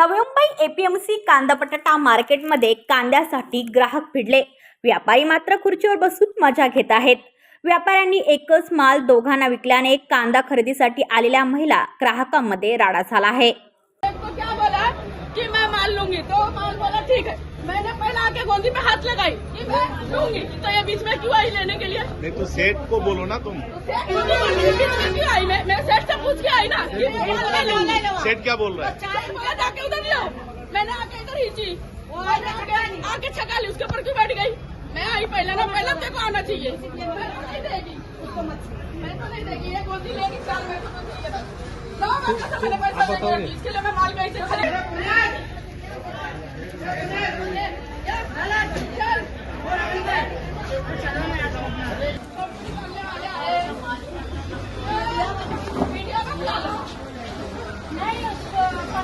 Navi Mumbai APMC कांदा बटाटा मार्केटमध्ये कांद्यासाठी ग्राहक भिडले. व्यापारी मात्र खुर्चीवर बसून मजा घेत आहेत. व्यापाऱ्यांनी एकच माल दोघांना विकल्याने कांदा खरेदीसाठी आलेल्या महिला ग्राहकांमध्ये राडा झाला आहे. को क्या बोला कि मैं माल लूंगी? तो माल बोला ठीक है मैंने पहले आके गोंदी में हाथ लगाई। कि मैं लूंगी? तो ये बीच में क्यों आई लेने के लिए? नहीं तो सेठ को बोलो ना तुम। सेठ को बोला, बीच में क्यों आई मैं मैं सेठ से पूछ के आई ना कि माल मैं लूंगी? सेठ क्या बोल रहा है? उधर लो मैंने आके इधर खींची मैंने आके छका ली। उसके ऊपर क्यों बैठ गई? मैं आई पहले ना पहले तेरे को आना चाहिए। मैं तो नहीं देगी उसको मत मैं तो नहीं देगी ये गोदी लेगी चार मैं तो नहीं देगी लो मैं कैसे मैंने पैसा देंगे इसके लिए मैं माल कहीं से